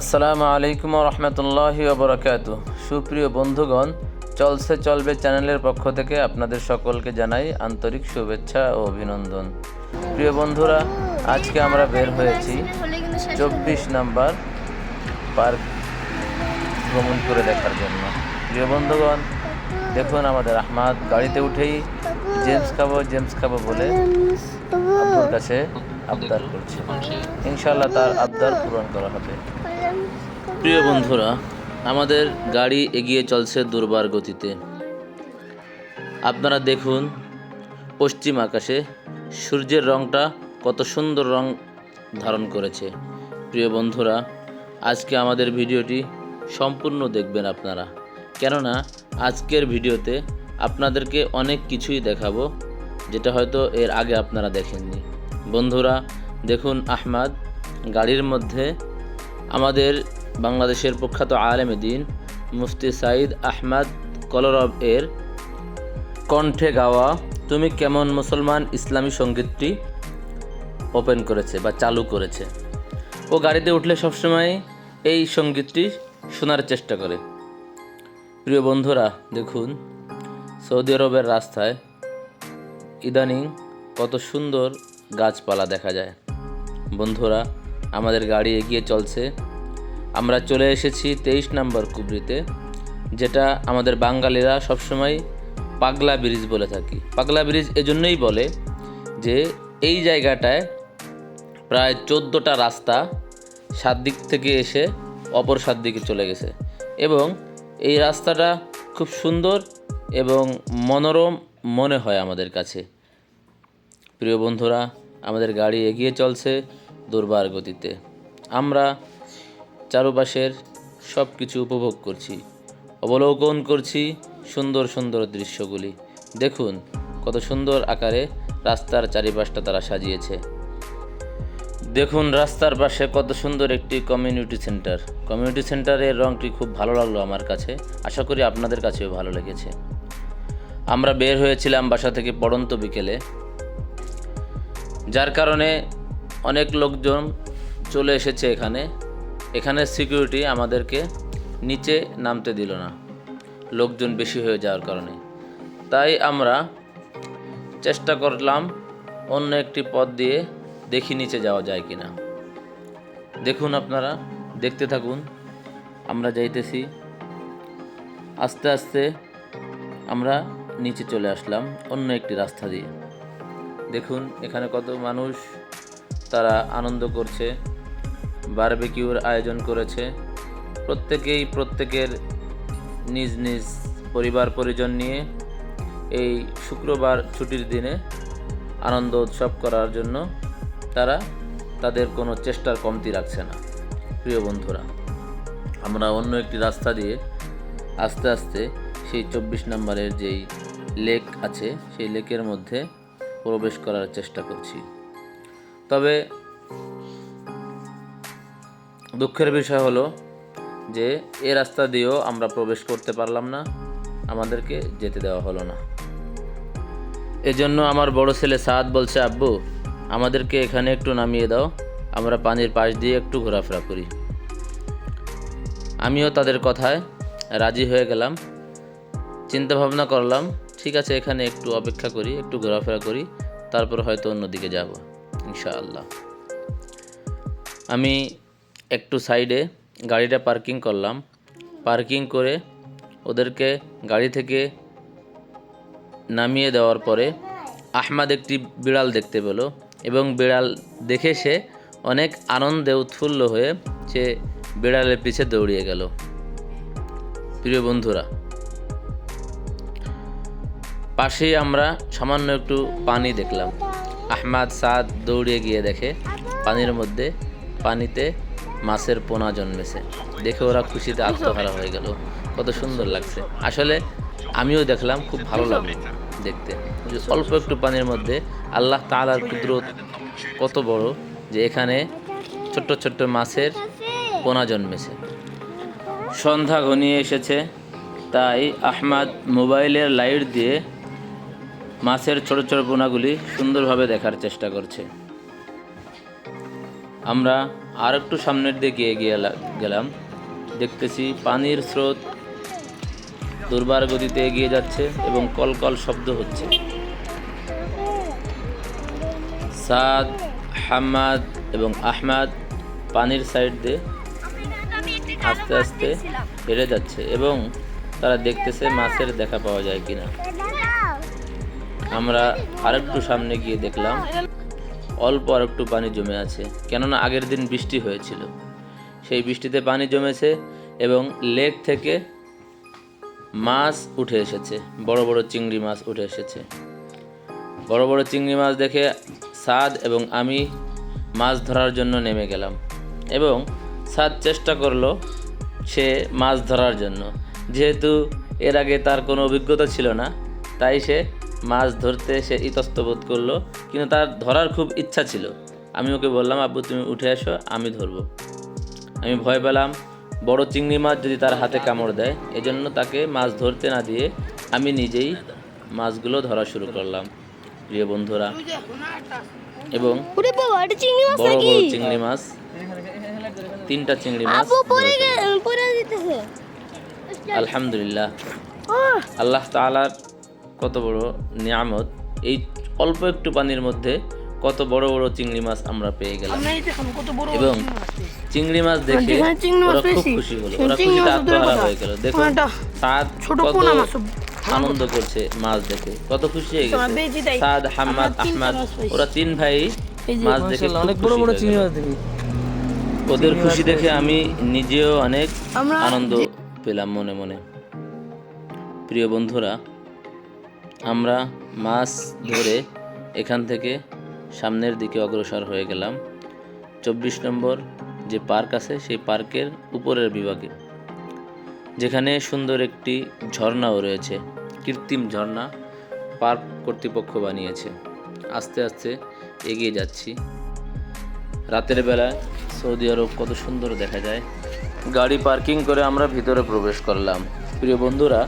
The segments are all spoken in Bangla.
আসসালামু আলাইকুম রহমতুল্লাহি ওবরাকাতু সুপ্রিয় বন্ধুগণ, চলছে, চলবে চ্যানেলের পক্ষ থেকে আপনাদের সকলকে জানাই আন্তরিক শুভেচ্ছা ও অভিনন্দন। প্রিয় বন্ধুরা, আজকে আমরা বের হয়েছি চব্বিশ নাম্বার পার্ক ভ্রমণ করে দেখার জন্য। প্রিয় বন্ধুগণ, দেখুন আমাদের আহমাদ গাড়িতে উঠেই জেমস খাব জেমস খাব বলে আব্বুর কাছে আবদার করছে। ইনশাল্লাহ তার আবদার পূরণ করা হবে। প্রিয় বন্ধুরা, আমাদের গাড়ি এগিয়ে চলছে দুর্বার গতিতে। আপনারা দেখুন, পশ্চিম আকাশে সূর্যের রংটা কত সুন্দর রং ধারণ করেছে। প্রিয় বন্ধুরা, আজকে আমাদের ভিডিওটি সম্পূর্ণ দেখবেন আপনারা। কেননা, আজকের ভিডিওতে আপনাদেরকে অনেক কিছুই দেখাবো, যেটা হয়তো এর আগে আপনারা দেখেননি। বন্ধুরা, দেখুন আহমাদ, গাড়ির মধ্যে আমাদের বাংলাদেশের প্রখ্যাত আলেমে দিন, মুফতি সাইদ আহমদ কলরব এর কণ্ঠে গাওয়া তুমি কেমন মুসলমান ইসলামী সঙ্গীতটি ওপেন করেছে বা চালু করেছে? ও গাড়িতে উঠলে সবসময় এই সঙ্গীতটি শোনার চেষ্টা করে। প্রিয় বন্ধুরা, দেখুন, সৌদি আরবের রাস্তায় ইদানিং কত সুন্দর গাছপালা দেখা যায়। বন্ধুরা, আমাদের গাড়ি এগিয়ে চলছে আমরা চলে এসেছি তেইশ নম্বর কুবরিতে, যেটা আমাদের বাঙালিরা সবসময় পাগলা ব্রিজ বলে থাকি। পাগলা ব্রিজ এজন্যই বলে যে এই জায়গাটায় প্রায় চোদ্দোটা রাস্তা সাত দিক থেকে এসে অপর সাত দিকে চলে গেছে এবং এই রাস্তাটা খুব সুন্দর এবং মনোরম মনে হয় আমাদের কাছে। প্রিয় বন্ধুরা, আমাদের গাড়ি এগিয়ে চলছে দুর্বার গতিতে। আমরা চারপাশের সব কিছু উপভোগ করছি। অবলোকন করছি সুন্দর সুন্দর দৃশ্যগুলি। দেখুন কত সুন্দর আকারে রাস্তার চারিপাশটা তারা সাজিয়েছে। দেখুন রাস্তার পাশে কত সুন্দর একটি কমিউনিটি সেন্টার কমিউনিটি সেন্টারের রংটি খুব ভালো লাগল আমার কাছে। আশা করি আপনাদের কাছেও ভালো লেগেছে। আমরা বের হয়েছিলাম বাসা থেকে পড়ন্ত বিকেলে। যার কারণে অনেক লোকজন চলে এসেছে এখানে। এখানে সিকিউরিটি আমাদেরকে নিচে নামতে দিল না, লোকজন বেশি হয়ে যাওয়ার কারণে। তাই আমরা চেষ্টা করলাম অন্য একটি পথ দিয়ে দেখি নিচে যাওয়া যায় কি না দেখুন আপনারা, দেখতে থাকুন, আমরা যাইতেছি। আস্তে আস্তে আমরা নিচে চলে আসলাম অন্য একটি রাস্তা দিয়ে। দেখুন, এখানে কত মানুষ, তারা আনন্দ করছে। বারবেকিউর আয়োজন করেছে। প্রত্যেকেই প্রত্যেকের নিজ নিজ পরিবার পরিজন নিয়ে এই শুক্রবার ছুটির দিনে আনন্দ উৎসব করার জন্য তারা তাদের কোনো চেষ্টার কমতি রাখছে না। প্রিয় বন্ধুরা, আমরা অন্য একটি রাস্তা দিয়ে আস্তে আস্তে সেই চব্বিশ নম্বরের যেই লেক আছে, সেই লেকের মধ্যে প্রবেশ করার চেষ্টা করছি। তবে দুঃখের বিষয় হলো যে, এ রাস্তা দিয়েও আমরা প্রবেশ করতে পারলাম না, আমাদেরকে যেতে দেওয়া হলো না। এজন্য আমার বড় ছেলে সাদ বলছে, আব্বু, আমাদেরকে এখানে একটু নামিয়ে দাও, আমরা পানির পাশ দিয়ে একটু ঘোরাফেরা করি। আমিও তাদের কথায় রাজি হয়ে গেলাম। চিন্তা ভাবনা করলাম, ঠিক আছে, এখানে একটু অপেক্ষা করি, একটু ঘোরাফেরা করি, তারপর হয়তো অন্যদিকে যাব, ইনশাআল্লাহ। আমি একটু সাইডে গাড়িটা পার্কিং করলাম। পার্কিং করে ওদেরকে গাড়ি থেকে নামিয়ে দেওয়ার পরে আহমাদ একটি বিড়াল দেখতে পেল এবং বিড়াল দেখে সে অনেক আনন্দে উৎফুল্ল হয়ে সে বিড়ালের পিছে দৌড়িয়ে গেল। প্রিয় বন্ধুরা, পাশেই আমরা সামান্য একটু পানি দেখলাম। আহমাদ সাদ দৌড়িয়ে গিয়ে দেখে পানির মধ্যে পানিতে মাছের পোনা জন্মেছে। দেখে ওরা খুশিতে আত্মহারা হয়ে গেল। কত সুন্দর লাগছে। আসলে আমিও দেখলাম, খুব ভালো লাগল দেখতে। যে অল্প একটু পানির মধ্যে আল্লাহ তালার কুদরত কত বড় যে এখানে ছোট্ট ছোট্ট মাছের পোনা জন্মেছে। সন্ধ্যা ঘনিয়ে এসেছে, তাই আহমাদ মোবাইলের লাইট দিয়ে মাছের ছোট ছোট পোনাগুলি সুন্দরভাবে দেখার চেষ্টা করছে। আমরা আর একটু সামনের দিকে এগিয়ে গেলাম। দেখতেছি পানির স্রোত দুর্বার গতিতে এগিয়ে যাচ্ছে এবং কলকল শব্দ হচ্ছে। সাদ, হাম্মাদ এবং আহমাদ পানির সাইড দিয়ে আস্তে আস্তে হেরে যাচ্ছে এবং তারা দেখতেছে মাছের দেখা পাওয়া যায় কিনা। আমরা আরেকটু সামনে গিয়ে দেখলাম। অল্প আর একটু পানি জমে আছে, কেননা আগের দিন বৃষ্টি হয়েছিল। সেই বৃষ্টিতে পানি জমেছে এবং লেক থেকে মাছ উঠে এসেছে, বড় বড় চিংড়ি মাছ উঠে এসেছে। বড় বড় চিংড়ি মাছ দেখে সাদ এবং আমি মাছ ধরার জন্য নেমে গেলাম এবং সাদ চেষ্টা করল সে মাছ ধরার জন্য। যেহেতু এর আগে তার কোনো অভিজ্ঞতা ছিল না, তাই সে মাছ ধরতে সে ইতস্ত বোধ করল কিন্তু তার ধরার খুব ইচ্ছা ছিল। আমি ওকে বললাম আব্বু তুমি উঠে আসো আমি ধরবো। আমি ভয় পেলাম বড় চিংড়ি মাছ যদি তার হাতে কামড় দেয় এজন্য তাকে মাছ ধরতে না দিয়ে আমি নিজেই মাছগুলো ধরা শুরু করলাম প্রিয় বন্ধুরা। এবং বড় বড় চিংড়ি মাছ তিনটা চিংড়ি মাছ আলহামদুলিল্লাহ। আল্লাহ তাআলার কত বড় নিয়ামত? এই অল্প একটু পানির মধ্যে কত বড় বড় চিংড়ি মাছ আমরা পেয়ে গেলাম। আমরা এই দেখুন কত বড় এবং চিংড়ি মাছ দেখে মাছ ওরা খুব খুশি হলো। ওরা খুশিতে আত্মহারা হয়ে গেল। ওটা সাদ কত আনন্দ করছে মাছ দেখে। কত খুশি হয়ে তোমার গেছে। সাদ হাম্মাদ আহমাদ ওরা তিন ভাই মাছ দেখে অনেক বড় বড় চিংড়ি মাছ দেখি। ওদের খুশি দেখে আমি নিজেও অনেক আনন্দ পেলাম মনে মনে। প্রিয় বন্ধুরা আমরা মাছ ধরে এখান থেকে সামনের দিকে অগ্রসর হয়ে গেলাম। চব্বিশ নম্বর যে পার্ক আছে, সেই পার্কের উপরের বিভাগে, যেখানে সুন্দর একটি ঝর্ণাও রয়েছে, কৃত্রিম ঝর্ণা পার্ক কর্তৃপক্ষ বানিয়েছে। আস্তে আস্তে এগিয়ে যাচ্ছি। রাতের বেলা সৌদি আরব কত সুন্দর দেখা যায়। গাড়ি পার্কিং করে আমরা ভিতরে প্রবেশ করলাম। প্রিয় বন্ধুরা,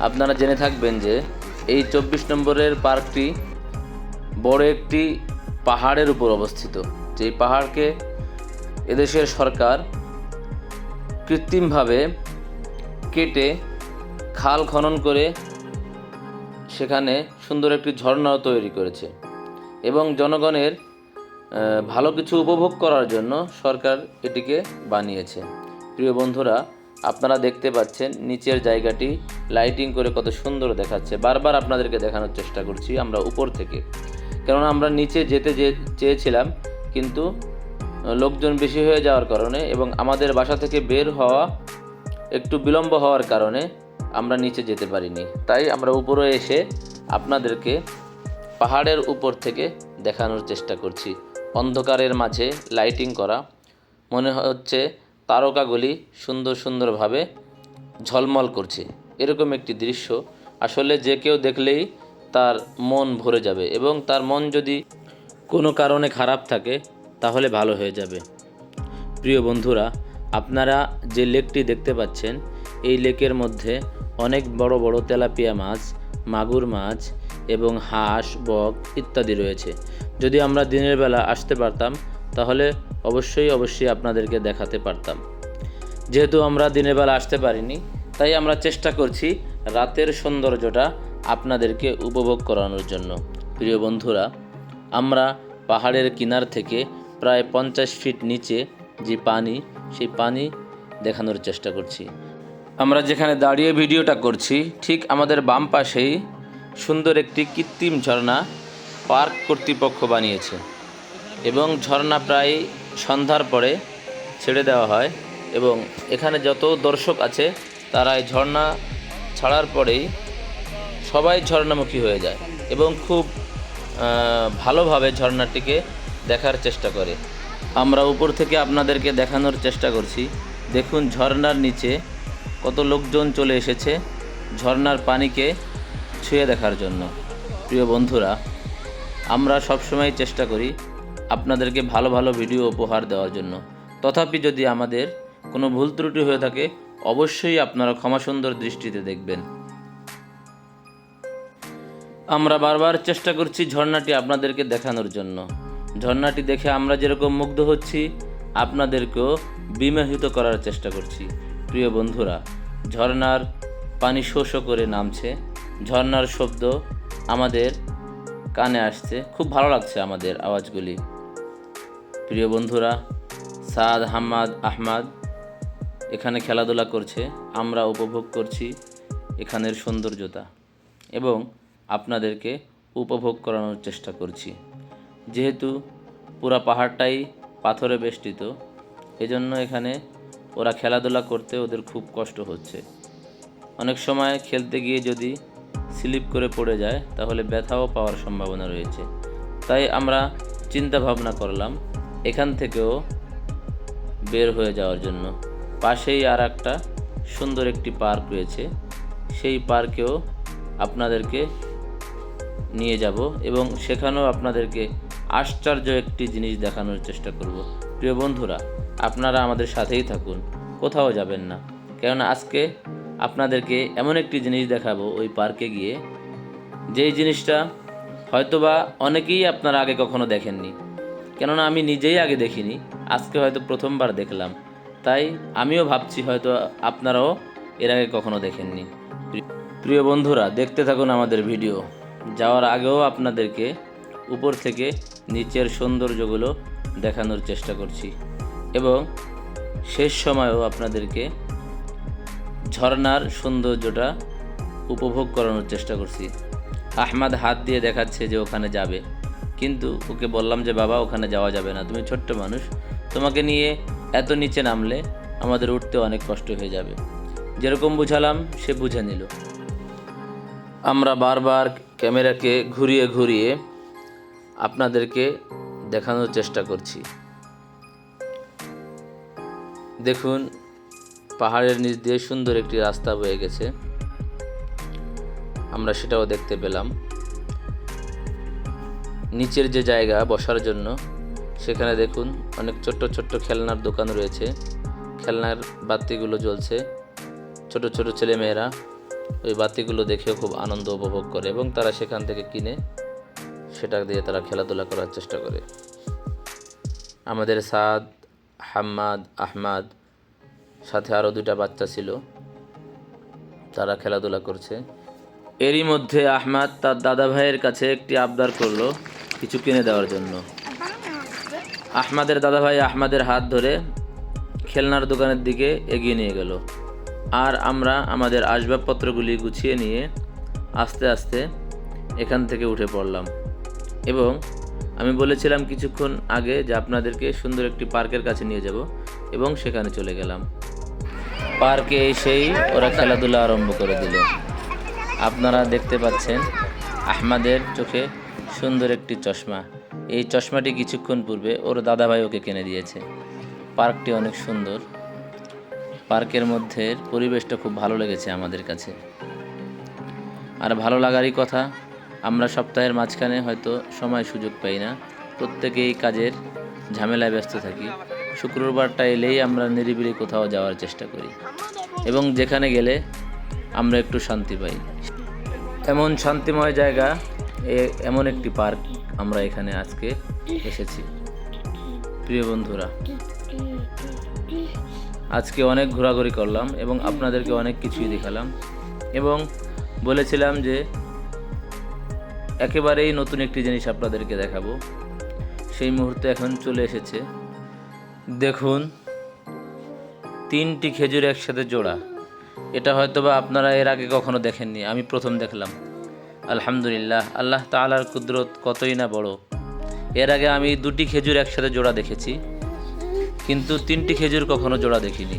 আপনারা জেনে থাকবেন যে এই চব্বিশ নম্বরের পার্কটি বড় একটি পাহাড়ের উপর অবস্থিত। যেই পাহাড়কে এদেশের সরকার কৃত্রিমভাবে কেটে খাল খনন করে সেখানে সুন্দর একটি ঝর্ণাও তৈরি করেছে এবং জনগণের ভালো কিছু উপভোগ করার জন্য সরকার এটিকে বানিয়েছে। প্রিয় বন্ধুরা আপনারা দেখতে পাচ্ছেন নিচের জায়গাটি লাইটিং করে কত সুন্দর দেখাচ্ছে। বারবার আপনাদেরকে দেখানোর চেষ্টা করছি আমরা উপর থেকে। কেননা আমরা নিচে যেতে যে চেয়েছিলাম, কিন্তু লোকজন বেশি হয়ে যাওয়ার কারণে এবং আমাদের বাসা থেকে বের হওয়া একটু বিলম্ব হওয়ার কারণে আমরা নিচে যেতে পারিনি। তাই আমরা উপরে এসে আপনাদেরকে পাহাড়ের উপর থেকে দেখানোর চেষ্টা করছি। অন্ধকারের মাঝে লাইটিং করা মনে হচ্ছে তারকাগুলি সুন্দর সুন্দরভাবে ঝলমল করছে। এরকম একটি দৃশ্য। আসলে যে কেউ দেখলেই তার মন ভরে যাবে এবং তার মন যদি কোনো কারণে খারাপ থাকে, তাহলে ভালো হয়ে যাবে। প্রিয় বন্ধুরা, আপনারা যে লেকটি দেখতে পাচ্ছেন, এই লেকের মধ্যে অনেক বড় বড় তেলাপিয়া মাছ, মাগুর মাছ এবং হাঁস, বক ইত্যাদি রয়েছে। যদি আমরা দিনের বেলা আসতে পারতাম তাহলে অবশ্যই অবশ্যই আপনাদেরকে দেখাতে পারতাম। যেহেতু আমরা দিনের বেলা আসতে পারিনি, তাই আমরা চেষ্টা করছি রাতের সৌন্দর্যটা আপনাদেরকে উপভোগ করানোর জন্য। প্রিয় বন্ধুরা, আমরা পাহাড়ের কিনার থেকে প্রায় পঞ্চাশ ফিট নিচে যে পানি, সেই পানি দেখানোর চেষ্টা করছি। আমরা যেখানে দাঁড়িয়ে ভিডিওটা করছি, ঠিক আমাদের বাম পাশেই সুন্দর একটি কৃত্রিম ঝর্ণা পার্ক কর্তৃপক্ষ বানিয়েছে। এবং ঝর্ণা প্রায় সন্ধ্যার পরে ছেড়ে দেওয়া হয় এবং এখানে যত দর্শক আছে, তারা এই ঝর্ণা ছাড়ার পরেই সবাই ঝর্ণামুখী হয়ে যায় এবং খুব ভালোভাবে ঝর্ণাটিকে দেখার চেষ্টা করে। আমরা উপর থেকে আপনাদেরকে দেখানোর চেষ্টা করছি। দেখুন ঝর্ণার নিচে কত লোকজন চলে এসেছে ঝর্ণার পানিকে ছুঁয়ে দেখার জন্য। প্রিয় বন্ধুরা, আমরা সবসময় চেষ্টা করি আপনাদেরকে ভালো ভালো ভিডিও উপহার দেওয়ার জন্য। তথাপি যদি আমাদের কোনো ভুল ত্রুটি হয়ে থাকে, অবশ্যই আপনারা ক্ষমা সুন্দর দৃষ্টিতে দেখবেন। আমরা বারবার চেষ্টা করছি ঝর্ণাটি আপনাদেরকে দেখানোর জন্য। ঝর্ণাটি দেখে আমরা যেরকম মুগ্ধ হচ্ছি, আপনাদেরকেও বিমোহিত করার চেষ্টা করছি। প্রিয় বন্ধুরা, ঝর্ণার পানি শো শো করে নামছে। ঝর্ণার শব্দ আমাদের কানে আসছে। খুব ভালো লাগছে আমাদের আওয়াজগুলি। প্রিয় বন্ধুরা, সাদ হাম্মাদ আহমাদ এখানে খেলাধুলা করছে, আমরা উপভোগ করছি এখানের সৌন্দর্যতা এবং আপনাদেরকে উপভোগ করানোর চেষ্টা করছি। যেহেতু পুরা পাহাড়টাই পাথরে বেষ্টিত, এজন্য এখানে ওরা খেলাধুলা করতে ওদের খুব কষ্ট হচ্ছে। অনেক সময় খেলতে গিয়ে যদি স্লিপ করে পড়ে যায়, তাহলে ব্যথাও পাওয়ার সম্ভাবনা রয়েছে। তাই আমরা চিন্তা ভাবনা করলাম এখান থেকেও বের হয়ে যাওয়ার জন্য। পাশেই আর একটা সুন্দর একটি পার্ক রয়েছে। সেই পার্কেও আপনাদেরকে নিয়ে যাব এবং সেখানেও আপনাদেরকে আশ্চর্য একটি জিনিস দেখানোর চেষ্টা করব। প্রিয় বন্ধুরা, আপনারা আমাদের সাথেই থাকুন, কোথাও যাবেন না। কেননা আজকে আপনাদেরকে এমন একটি জিনিস দেখাবো ওই পার্কে গিয়ে। যেই জিনিসটা হয়তোবা অনেকেই আপনারা আগে কখনো দেখেননি। কেননা আমি নিজেই আগে দেখিনি, আজকে হয়তো প্রথমবার দেখলাম। তাই আমিও ভাবছি হয়তো আপনারাও এর আগে কখনো দেখেননি। প্রিয় বন্ধুরা, দেখতে থাকুন আমাদের ভিডিও। যাওয়ার আগেও আপনাদেরকে উপর থেকে নিচের সৌন্দর্যগুলো দেখানোর চেষ্টা করছি। এবং শেষ সময়েও আপনাদেরকে ঝর্নার সৌন্দর্যটা উপভোগ করানোর চেষ্টা করছি। আহমাদ হাত দিয়ে দেখাচ্ছে যে ওখানে যাবে। কিন্তু ওকে বললাম যে, বাবা, ওখানে যাওয়া যাবে না। তুমি ছোট্ট মানুষ। তোমাকে নিয়ে এত নিচে নামলে আমাদের উঠতে অনেক কষ্ট হয়ে যাবে। যেরকম বুঝালাম, সে বুঝে নিল। আমরা বারবার ক্যামেরাকে ঘুরিয়ে ঘুরিয়ে আপনাদেরকে দেখানোর চেষ্টা করছি। দেখুন, পাহাড়ের নিচ দিয়ে সুন্দর একটি রাস্তা বয়ে গেছে। আমরা সেটাও দেখতে পেলাম। নিচের যে জায়গা বসার জন্য, সেখানে দেখুন অনেক ছোট্ট ছোট্ট খেলনার দোকান রয়েছে। খেলনার বাতিগুলো জ্বলছে। ছোট ছোট ছেলেমেয়েরা ওই বাতিগুলো দেখেও খুব আনন্দ উপভোগ করে এবং তারা সেখান থেকে কিনে সেটা দিয়ে তারা খেলাধুলা করার চেষ্টা করে। আমাদের সাদ, হাম্মাদ, আহমাদ সাথে আরও দুটা বাচ্চা ছিল। তারা খেলাধুলা করছে। এরই মধ্যে আহমাদ তার দাদা ভাইয়ের কাছে একটি আবদার করল। কিছু কিনে দেওয়ার জন্য। আহমাদের দাদা ভাই আহমাদের হাত ধরে খেলনার দোকানের দিকে এগিয়ে নিয়ে গেল। আর আমরা আমাদের আসবাবপত্রগুলি গুছিয়ে নিয়ে আস্তে আস্তে এখান থেকে উঠে পড়লাম। এবং আমি বলেছিলাম কিছুক্ষণ আগে যে আপনাদেরকে সুন্দর একটি পার্কের কাছে নিয়ে যাব এবং সেখানে চলে গেলাম। পার্কে এসেই ওরা খেলাধুলা আরম্ভ করে দিল। আপনারা দেখতে পাচ্ছেন আহমাদের চোখে সুন্দর একটি চশমা। এই চশমাটি কিছুক্ষণ পূর্বে ওর দাদাভাই ওকে কিনে দিয়েছে। পার্কটি অনেক সুন্দর। পার্কের মধ্যে পরিবেশটা খুব ভালো লেগেছে আমাদের কাছে। আর ভালো লাগারই কথা, আমরা সপ্তাহের মাঝখানে হয়তো সময় সুযোগ পাই না। প্রত্যেকেই কাজের ঝামেলায় ব্যস্ত থাকি। শুক্রবারটা এলেই আমরা নিরিবিলি কোথাও যাওয়ার চেষ্টা করি। এবং যেখানে গেলে আমরা একটু শান্তি পাই। এমন শান্তিময় জায়গা এমন একটি পার্ক আমরা এখানে আজকে এসেছি। প্রিয় বন্ধুরা, আজকে অনেক ঘোরাঘুরি করলাম এবং আপনাদেরকে অনেক কিছুই দেখালাম এবং বলেছিলাম যে একেবারেই নতুন একটি জিনিস আপনাদেরকে দেখাবো। সেই মুহূর্তে এখন চলে এসেছে। দেখুন, তিনটি খেজুর একসাথে জোড়া। এটা হয়তোবা আপনারা এর আগে কখনো দেখেননি, আমি প্রথম দেখলাম। আলহামদুলিল্লাহ, আল্লাহ তাআলার কুদরত কতই না বড়। এর আগে আমি দুটি খেজুর একসাথে জোড়া দেখেছি, কিন্তু তিনটি খেজুর কখনো জোড়া দেখিনি।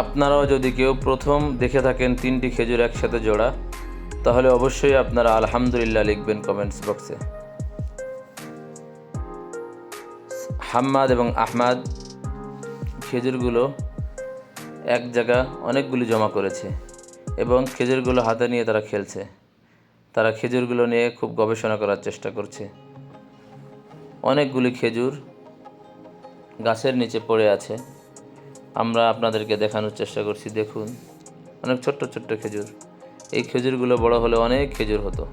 আপনারাও যদি কেউ প্রথম দেখে থাকেন তিনটি খেজুর একসাথে জোড়া, তাহলে অবশ্যই আপনারা আলহামদুলিল্লাহ লিখবেন কমেন্টস বক্সে। হাম্মাদ এবং আহমাদ খেজুরগুলো এক জায়গা অনেকগুলি জমা করেছে, এবং খেজুরগুলো হাতে নিয়ে তারা খেলছে। তারা খেজুরগুলো নিয়ে খুব গবেষণা করার চেষ্টা করছে। অনেকগুলি খেজুর গাছের নিচে পড়ে আছে। আমরা আপনাদেরকে দেখানোর চেষ্টা করছি, দেখুন। অনেক ছোট্ট ছোট্ট খেজুর। এই খেজুরগুলো বড় হলে অনেক খেজুর হতো।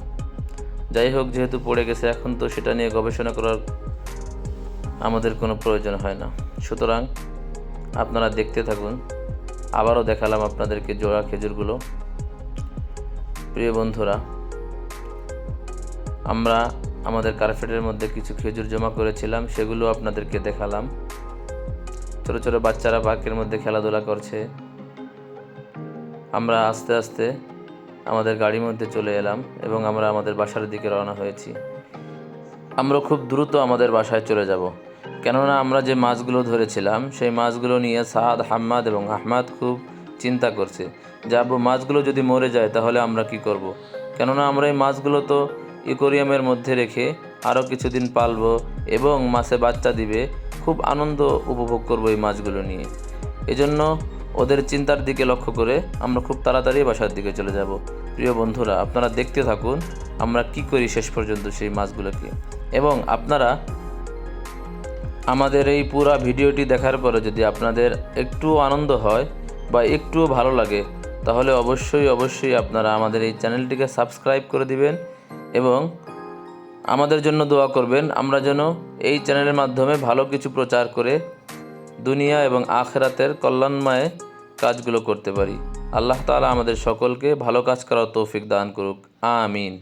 যাই হোক, যেহেতু পড়ে গেছে, এখন তো সেটা নিয়ে গবেষণা করার আমাদের কোনো প্রয়োজন হয় না। সুতরাং আপনারা দেখতে থাকুন। আবারও দেখালাম আপনাদেরকে জোড়া খেজুরগুলো। প্রিয় বন্ধুরা আমরা আমাদের কার্পেটের মধ্যে কিছু খেজুর জমা করেছিলাম, সেগুলো আপনাদেরকে দেখালাম। ছোটো ছোটো বাচ্চারা পার্কের মধ্যে খেলাধুলা করছে। আমরা আস্তে আস্তে আমাদের গাড়ির মধ্যে চলে এলাম এবং আমরা আমাদের বাসার দিকে রওনা হয়েছি। আমরা খুব দ্রুত আমাদের বাসায় চলে যাব। কেননা আমরা যে মাছগুলো ধরেছিলাম, সেই মাছগুলো নিয়ে সাদ, হাম্মাদ এবং আহমাদ খুব চিন্তা করছে। যে আব্বু, মাছগুলো যদি মরে যায় তাহলে আমরা কি করব। কেননা আমরা এই মাছগুলো তো ইকোরিয়ামের মধ্যে রেখে আরও কিছুদিন পালবো এবং মাছে বাচ্চা দিবে, খুব আনন্দ উপভোগ করব এই মাছগুলো নিয়ে। এজন্য ওদের চিন্তার দিকে লক্ষ্য করে আমরা খুব তাড়াতাড়ি বাসার দিকে চলে যাব। প্রিয় বন্ধুরা, আপনারা দেখতে থাকুন আমরা কি করি শেষ পর্যন্ত সেই মাছগুলোকে। এবং আপনারা আমাদের এই পুরা ভিডিওটি দেখার পরে যদি আপনাদের একটু আনন্দ হয় বা একটুও ভালো লাগে, তাহলে অবশ্যই অবশ্যই আপনারা আমাদের এই চ্যানেলটিকে সাবস্ক্রাইব করে দিবেন এবং আমাদের জন্য দোয়া করবেন। আমরা যেন এই চ্যানেলের মাধ্যমে ভালো কিছু প্রচার করে দুনিয়া এবং আখেরাতের কল্যাণময় কাজগুলো করতে পারি। আল্লাহ তালা আমাদের সকলকে ভালো কাজ করার তৌফিক দান করুক। আমিন।